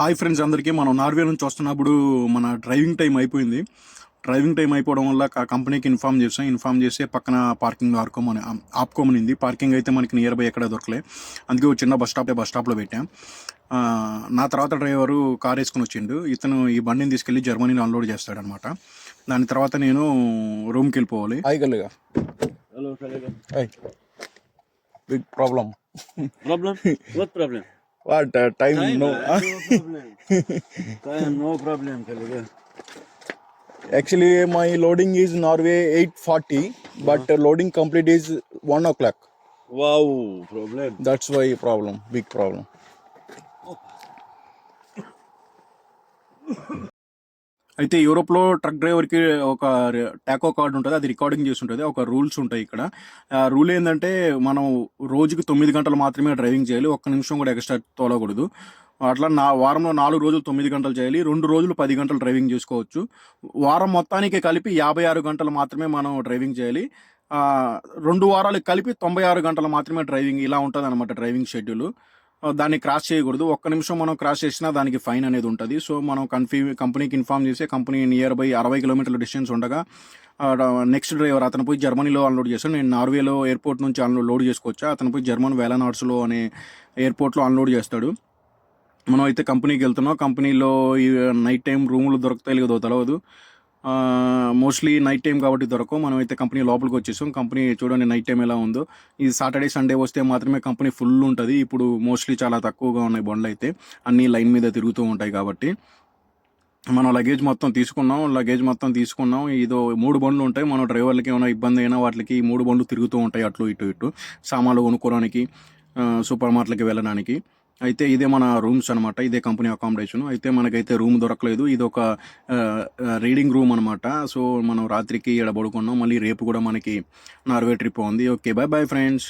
Hi friends అందరికీ. మనం Norway నుంచి వస్తున్నప్పుడు మన డ్రైవింగ్ టైం అయిపోయింది. డ్రైవింగ్ టైం అయిపోవడం వల్ల కంపెనీకి ఇన్ఫామ్ చేసాం ఇన్ఫామ్ చేసి పక్కన పార్కింగ్ ఆడుకోమని ఆపుకోమనింది పార్కింగ్ అయితే మనకి నియర్ బై ఎక్కడ దొరకలే. అందుకే ఒక చిన్న బస్ స్టాప్ బస్ స్టాప్లో పెట్టాం. ఆ, నా తర్వాత డ్రైవరు కార్ వేసుకుని వచ్చిండు. ఇతను ఈ బండిని తీసుకెళ్ళి జర్మనీలో అన్లోడ్ చేస్తాడనమాట. దాని తర్వాత నేను రూమ్కి వెళ్ళిపోవాలి. Ay, galega. Hello, Kalega. Ay. Big problem. Problem? What uh, time? No. no problem. Time, no problem, Actually, my loading is Norway 8:40, but uh, loading complete is one o'clock. Wow, problem. That's why problem. Big problem. అయితే యూరోప్లో truck డ్రైవర్కి ఒక Taco card ఉంటుంది అది recording చేసి ఉంటుంది ఒక rules ఉంటాయి ఇక్కడ. ఆ రూల్ ఏంటంటే మనం రోజుకి తొమ్మిది గంటలు మాత్రమే డ్రైవింగ్ చేయాలి ఒక్క నిమిషం కూడా ఎక్స్ట్రా తోలకూడదు. అట్లా నా వారంలో నాలుగు రోజులు తొమ్మిది గంటలు చేయాలి రెండు రోజులు పది గంటలు డ్రైవింగ్ చేసుకోవచ్చు. వారం మొత్తానికి కలిపి యాభై ఆరు గంటలు మాత్రమే మనం డ్రైవింగ్ చేయాలి. రెండు వారాలు కలిపి తొంభై ఆరు గంటలు మాత్రమే డ్రైవింగ్ ఇలా ఉంటుంది అనమాట డ్రైవింగ్ షెడ్యూల్. దాన్ని క్రాస్ చేయకూడదు. ఒక్క నిమిషం మనం క్రాస్ చేసినా దానికి ఫైన్ అనేది ఉంటుంది. సో మనం కన్ఫీ కంపెనీకి ఇన్ఫామ్ చేసి కంపెనీ నియర్ బై అరవై కిలోమీటర్ల డిస్టెన్స్ ఉండగా నెక్స్ట్ డ్రైవర్ అతను పోయి జర్మనీలో అన్లోడ్ చేశాను నేను నార్వేలో ఎయిర్పోర్ట్ నుంచి అన్లోడ్ లోడ్ చేసుకోవచ్చా? అతను పోయి జర్మన్ వేలనాడ్స్లో అనే ఎయిర్పోర్ట్లో అన్లోడ్ చేస్తాడు. మనం అయితే కంపెనీకి వెళ్తున్నాం. కంపెనీలో ఈ నైట్ టైం రూములు దొరుకుతాయి లేదో తెలియదు మోస్ట్లీ నైట్ టైం కాబట్టి దొరకవు. మనం అయితే కంపెనీ లోపలికి వచ్చేసాం. కంపెనీ చూడండి నైట్ టైం ఎలా ఉందో. ఈ సాటర్డే సండే వస్తే మాత్రమే కంపెనీ ఫుల్ ఉంటుంది. ఇప్పుడు మోస్ట్లీ చాలా తక్కువగా ఉన్నాయి బండ్లు అయితే. అన్నీ లైన్ మీద తిరుగుతూ ఉంటాయి కాబట్టి. మనం లగేజ్ మొత్తం తీసుకున్నాం. లగేజ్ మొత్తం తీసుకున్నాం. ఇదో మూడు బండ్లు ఉంటాయి. మన డ్రైవర్లకి ఏమైనా ఇబ్బంది అయినా వాటికి ఈ మూడు బండ్లు తిరుగుతూ ఉంటాయి అట్లు ఇటు ఇటు. సామాన్లు కొనుక్కోవడానికి సూపర్ మార్కెట్లకి వెళ్ళడానికి. అయితే ఇదే మన రూమ్స్ అనమాట ఇదే కంపెనీ అకామిడేషన్ అయితే మనకైతే రూమ్ దొరకలేదు. ఇది ఒక రీడింగ్ రూమ్ అనమాట సో మనం రాత్రికి ఇక్కడ పడుకున్నాం మళ్ళీ రేపు కూడా మనకి నార్వే ట్రిప్ ఉంది. Okay bye bye friends.